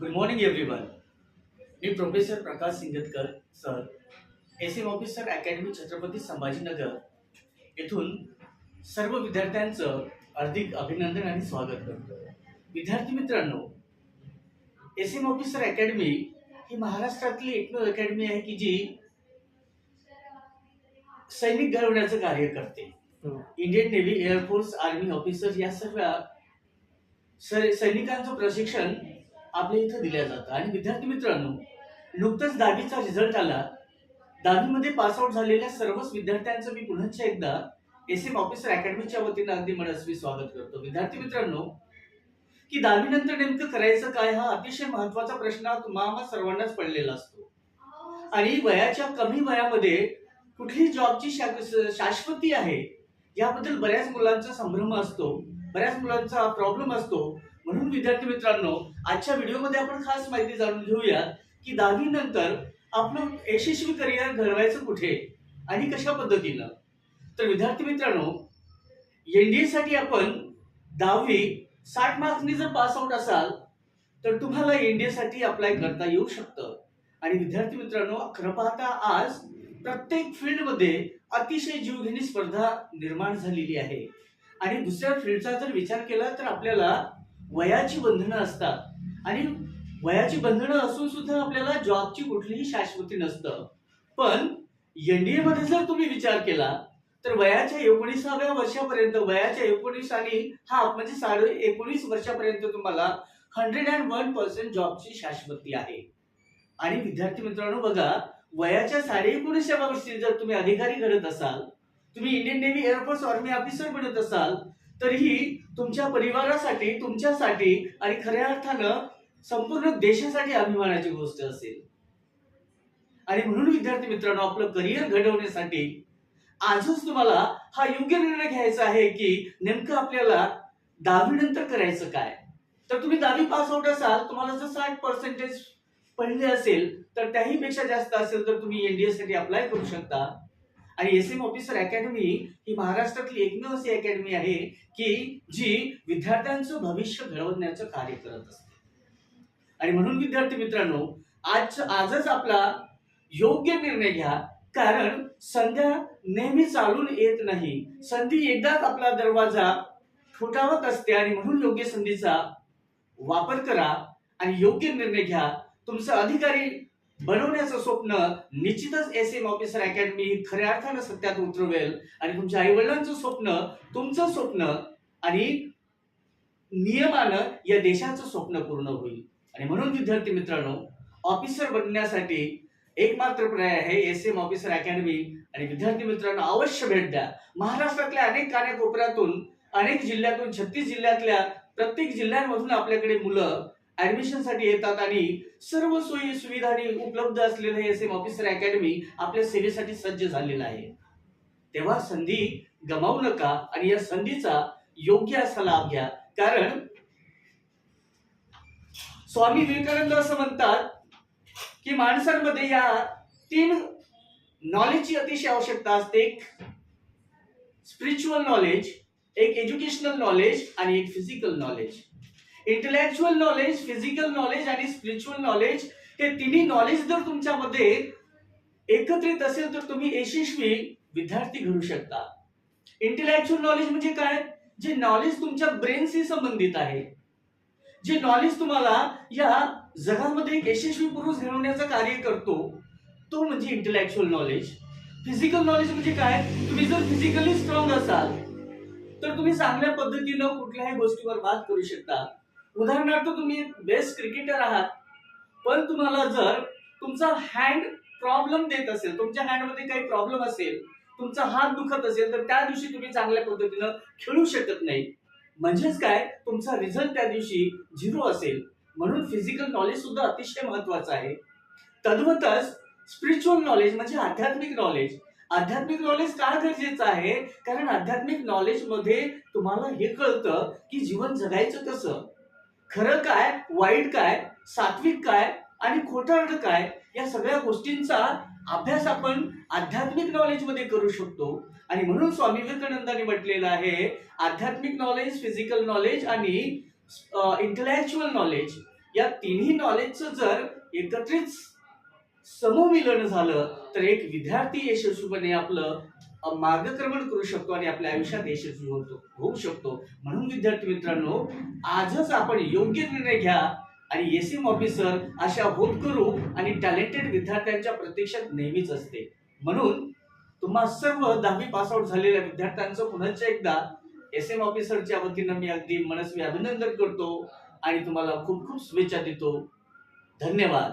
Good morning everyone मी professor Prakash Singatkar sir S M officer academy Chhatrapati Sambhajinagar. येथून सर्व विद्यार्थ्यांचं हार्दिक अभिनंदन आणि स्वागत करतो. विद्यार्थी मित्रांनो एस एम ऑफिसर अकॅडमी ही महाराष्ट्रातली एकमेव अकॅडमी आहे की जी सैनिक घडवण्याचं कार्य करते. Indian navy air force army officers या सर्व सै- सैनिकांचं प्रशिक्षण आपल्या इथं दिल्या जातं आणि विद्यार्थी मित्रांनो नुकतंच दहावीचा रिझल्ट आला. दहावीमध्ये पासआउट झालेल्या सर्वच विद्यार्थ्यांचं मी पुन्हा एकदा एस एम ऑफिसर अकॅडमीच्या वतीनं अगदी मनस्वी स्वागत करतो. विद्यार्थी मित्रांनो की दहावीनंतर नेमकं करायचं काय हा अतिशय महत्त्वाचा प्रश्न तुम्हाला सर्वांनाच पडलेला असतो. आणि वयाच्या कमी वयामध्ये कुठली जॉबची शा- शाश्वती आहे याबद्दल बऱ्याच मुलांचा संभ्रम असतो बऱ्याच मुलांचा प्रॉब्लेम असतो. म्हणून विद्यार्थी मित्रांनो आजच्या व्हिडिओमध्ये आपण खास माहिती जाणून घेऊया की दहावी नंतर आपलं यशस्वी करिअर घडवायचं कुठे आणि कशा पद्धतीनं. तर विद्यार्थी मित्रांनो एनडीए साठी आपण दहावी साठ मार्क्सनी जर पास आउट असाल तर तुम्हाला एनडीए साठी अप्लाय करता येऊ शकतं. आणि विद्यार्थी मित्रांनो खरं पाहता आज प्रत्येक फील्डमध्ये अतिशय जीवघेणी स्पर्धा निर्माण झालेली आहे. आणि दुसऱ्या फील्डचा जर विचार केला तर आपल्याला वयाची बंधनं असतात. आणि वयाची बंधनं असून सुद्धा आपल्याला जॉबची कुठलीही शाश्वती नसतं. पण एनडीए मध्ये जर तुम्ही विचार केला तर वयाच्या एकोणीसाव्या वर्षापर्यंत वयाच्या एकोणीस आणि हा म्हणजे साडे एकोणीस वर्षापर्यंत तुम्हाला हंड्रेड अँड वन पर्सेंट जॉबची शाश्वती आहे. आणि विद्यार्थी मित्रांनो बघा वयाच्या साडे एकोणीसाव्या वर्षी जर तुम्ही अधिकारी घडत असाल तुम्ही Indian navy air force army officer बनत असाल तरीही तुमच्या परिवारासाठी तुमच्यासाठी आणि खऱ्या अर्थानं संपूर्ण देशासाठी अभिमानाची गोष्ट असेल. आणि म्हणून विद्यार्थी मित्रांनो आपलं करिअर घडवण्यासाठी आजच तुम्हाला हा योग्य निर्णय घ्यायचा आहे की नेमकं आपल्याला दहावी नंतर करायचं काय? तर तुम्ही दहावी पास आउट असाल तुम्हाला जर साठ पर्सेंटेज पडले असेल तर त्याही पेक्षा जास्त असेल तर तुम्ही एनडीए साठी अप्लाय करू शकता. आणि एस एम ऑफिसर अकॅडमी ही महाराष्ट्रातली एकमेव अशी अकॅडमी आहे की जी विद्यार्थ्यांचं भविष्य घडवण्याचं कार्य करत असते. आणि म्हणून विद्यार्थी मित्रांनो आज आजच आपला योग्य निर्णय घ्या. कारण संध्या नेहमी चालून येत नाही. संधी एकदाच आपला दरवाजा ठोठावत असते आणि म्हणून योग्य संधीचा वापर करा आणि योग्य निर्णय घ्या. तुमचं अधिकारी बनवण्याचं स्वप्न निश्चितच एस एम ऑफिसर अकॅडमी खऱ्या अर्थानं सत्यात उतरवेल. आणि तुमच्या आई वडिलांचं स्वप्न तुमचं स्वप्न आणि नियमानं या देशाचं स्वप्न पूर्ण होईल. आणि म्हणून विद्यार्थी मित्रांनो ऑफिसर बनण्यासाठी एकमात्र पर्याय आहे एस एम ऑफिसर अकॅडमी आणि विद्यार्थी मित्रांनो अवश्य भेट द्या. महाराष्ट्रातल्या अनेक कानेकोपऱ्यातून अनेक जिल्ह्यातून छत्तीस जिल्ह्यातल्या प्रत्येक जिल्ह्यांमधून आपल्याकडे मुलं ऍडमिशनसाठी येतात आणि सर्व सोयी सुविधांनी उपलब्ध असलेलं एस एम ऑफिसर अकॅडमी आपल्या सेवेसाठी सज्ज झालेलं आहे. तेव्हा संधी गमावू नका आणि या संधीचा योग्य असा लाभ घ्या. कारण स्वामी विवेकानंद असं म्हणतात की माणसांमध्ये या तीन नॉलेजची अतिशय आवश्यकता असते. एक स्पिरिच्युअल नॉलेज एक एज्युकेशनल नॉलेज आणि एक physical knowledge intellectual knowledge physical knowledge आणि स्पिरिच्युअल नॉलेज हे तिन्ही नॉलेज जर तुमच्यामध्ये एकत्रित असेल तर तुम्ही यशस्वी विद्यार्थी घडू शकता. इंटेलेक्च्युअल नॉलेज म्हणजे काय? जे नॉलेज तुमच्या ब्रेनशी संबंधित आहे. जे नॉलेज तुम्हाला या जगामध्ये एक यशस्वी पुरुष घडवण्याचं कार्य करतो तो म्हणजे इंटेलेक्च्युअल नॉलेज फिजिकल नॉलेज म्हणजे काय? तुम्ही जर फिजिकली स्ट्रॉंग असाल तर तुम्ही चांगल्या पद्धतीनं कुठल्याही गोष्टीवर मात करू शकता. उदाहरणार्थ तुम्ही बेस्ट क्रिकेटर आहात पण तुम्हाला जर तुमचा हँड प्रॉब्लेम देत असेल तुमच्या हँडमध्ये काही प्रॉब्लेम असेल तुमचा हात दुखत असेल तर त्या दिवशी तुम्ही चांगल्या पद्धतीनं खेळू शकत नाही. म्हणजेच काय? तुमचा रिझल्ट त्या दिवशी झिरो असेल. म्हणून फिजिकल नॉलेज सुद्धा अतिशय महत्वाचं आहे. तद्वतच स्पिरिच्युअल नॉलेज म्हणजे आध्यात्मिक नॉलेज आध्यात्मिक नॉलेज का गरजेचं आहे? कारण आध्यात्मिक नॉलेजमध्ये तुम्हाला हे कळतं की जीवन जगायचं कसं? खरं काय वाईट काय सात्विक काय आणि खोटारड काय या सगळ्या गोष्टींचा अभ्यास आपण आध्यात्मिक नॉलेजमध्ये करू शकतो. आणि म्हणून स्वामी विवेकानंदांनी म्हटलेलं आहे आध्यात्मिक नॉलेज फिजिकल नॉलेज आणि इंटेलेक्च्युअल नॉलेज या तिन्ही नॉलेजचं जर एकत्रित सममिलन झालं तर एक विद्यार्थी यशस्वीपणे आपलं मार्गक्रमण करू शकतो आणि आपल्या आयुष्यात यशस्वी होतो होऊ शकतो. म्हणून विद्यार्थी मित्रांनो आजच आपण योग्य निर्णय घ्या आणि एस एम ऑफिसर अशा होत करू आणि टॅलेंटेड विद्यार्थ्यांच्या प्रतीक्षेत नेहमीच असते. म्हणून तुम्हा सर्व दहावी पास आउट झालेल्या विद्यार्थ्यांचं पुन्हा एकदा एस एम ऑफिसरच्या वतीनं मी अगदी मनस्वी अभिनंदन करतो आणि तुम्हाला खूप खूप शुभेच्छा देतो. धन्यवाद.